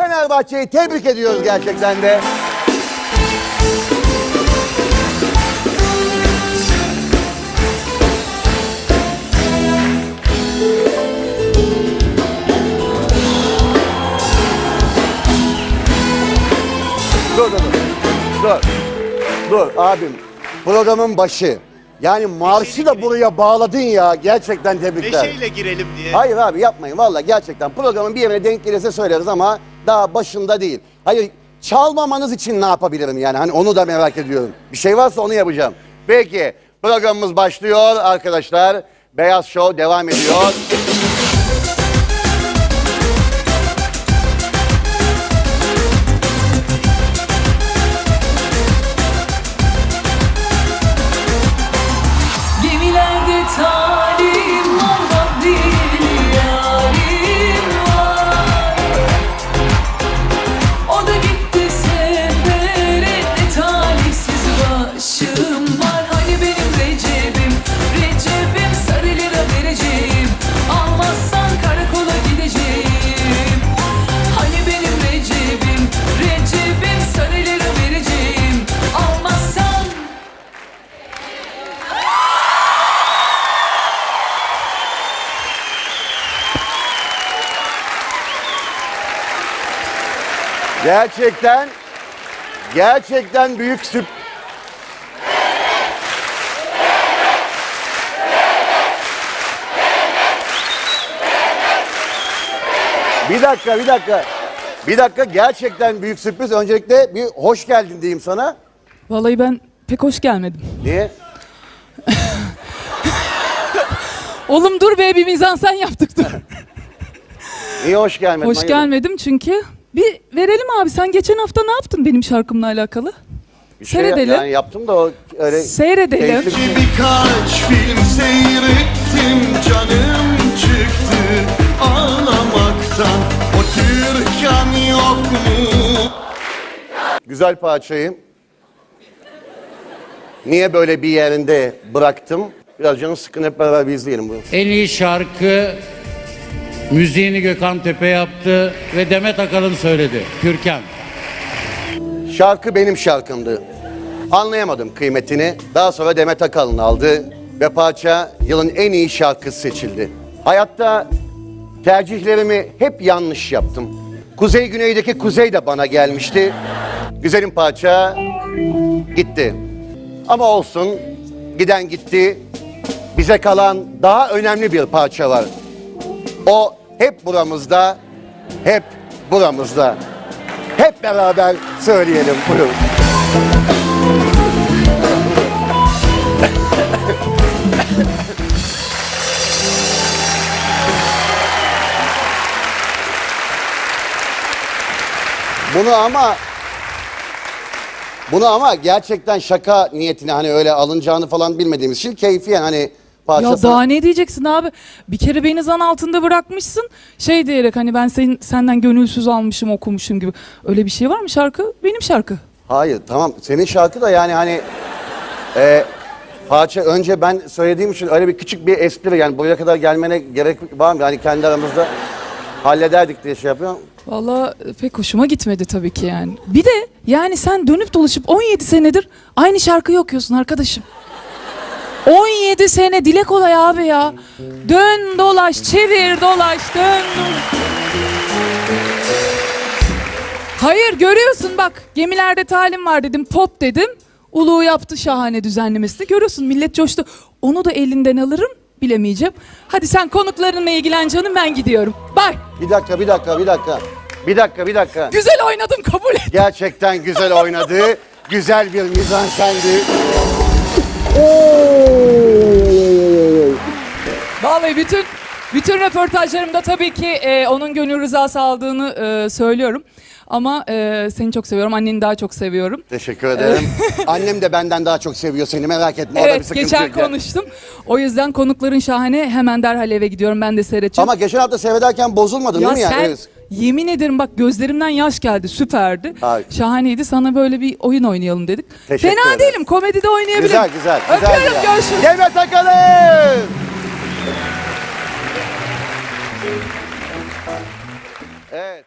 Fenerbahçe'yi tebrik ediyoruz gerçekten de. Dur dur dur. Dur. Dur abim. Programın başı. Yani marşı da buraya bağladın ya. Gerçekten tebrikler. Neşeyle girelim diye. Hayır abi yapmayın valla gerçekten programın bir yerine denk gelirse söyleriz ama daha başında değil. Hayır çalmamanız için ne yapabilirim yani hani onu da merak ediyorum. Bir şey varsa onu yapacağım. Peki programımız başlıyor arkadaşlar. Beyaz Show devam ediyor. Başım var. Hani benim Recep'im? Recep'im sarı lira vereceğim. Almazsan karakola gideceğim. Hani benim Recep'im? Recep'im sarı lira vereceğim. Almazsan Gerçekten gerçekten büyük sürp... Bir dakika, bir dakika. Bir dakika gerçekten büyük sürpriz. Öncelikle bir hoş geldin diyeyim sana. Vallahi ben pek hoş gelmedim. Niye? Oğlum dur be bir mizansen yaptık dur. Niye hoş gelmedin? hoş Hayırdır? gelmedim çünkü. Bir verelim abi sen geçen hafta ne yaptın benim şarkımla alakalı? Bir şey Seyredelim. Yani yaptım da o öyle... Seyredelim. keyifli bir şey. Birkaç film seyrettim canım Güzel parçayı. Niye böyle bir yerinde bıraktım? Biraz canı sıkın hep beraber bir izleyelim bunu. En iyi şarkı müziğini Gökhan Tepe yaptı ve Demet Akalın söyledi. Türkan. Şarkı benim şarkımdı. Anlayamadım kıymetini. Daha sonra Demet Akalın aldı ve parça yılın en iyi şarkısı seçildi. Hayatta tercihlerimi hep yanlış yaptım. Kuzey güneydeki kuzey de bana gelmişti. Güzelim parça gitti. Ama olsun giden gitti. Bize kalan daha önemli bir parça var. O hep buramızda, hep buramızda. Hep beraber söyleyelim buyurun. Bunu ama bunu ama gerçekten şaka niyetine hani öyle alınacağını falan bilmediğimiz için keyfiyen hani. Ya daha ne diyeceksin abi? Bir kere beni zan altında bırakmışsın. Şey diyerek hani ben senin, senden gönülsüz almışım okumuşum gibi. Öyle bir şey var mı şarkı? Benim şarkı. Hayır tamam senin şarkı da yani hani e, parça önce ben söylediğim için öyle bir küçük bir espri yani buraya kadar gelmene gerek var mı? Yani kendi aramızda hallederdik diye şey yapıyorum. Vallahi pek hoşuma gitmedi tabii ki yani. Bir de yani sen dönüp dolaşıp 17 senedir aynı şarkıyı okuyorsun arkadaşım. 17 sene dile kolay abi ya. Dön dolaş, çevir dolaş, dön. Hayır görüyorsun bak gemilerde talim var dedim pop dedim. Ulu yaptı şahane düzenlemesini görüyorsun millet coştu. Onu da elinden alırım bilemeyeceğim. Hadi sen konuklarınla ilgilen canım ben gidiyorum. Bye. Bir dakika bir dakika bir dakika. Bir dakika bir dakika. Güzel oynadım kabul et. Gerçekten güzel oynadı. güzel bir mizansendi. Vallahi bütün bütün röportajlarımda tabii ki e, onun gönül rızası aldığını e, söylüyorum. Ama e, seni çok seviyorum. Anneni daha çok seviyorum. Teşekkür ederim. Annem de benden daha çok seviyor seni merak etme. Orada bir Evet sıkıntı geçen yok konuştum. O yüzden konukların şahane. Hemen derhal eve gidiyorum. Ben de seyredeceğim. Ama geçen hafta seyrederken bozulmadın ya değil mi yani? sen Evet. yemin ederim bak gözlerimden yaş geldi. Süperdi. Harika. Şahaneydi. Sana böyle bir oyun oynayalım dedik. Teşekkür Fena ederim. değilim. Komedide oynayabilirim. Güzel güzel. güzel, Öpüyorum. güzel. Görüşürüz. Demet Akalın. Evet.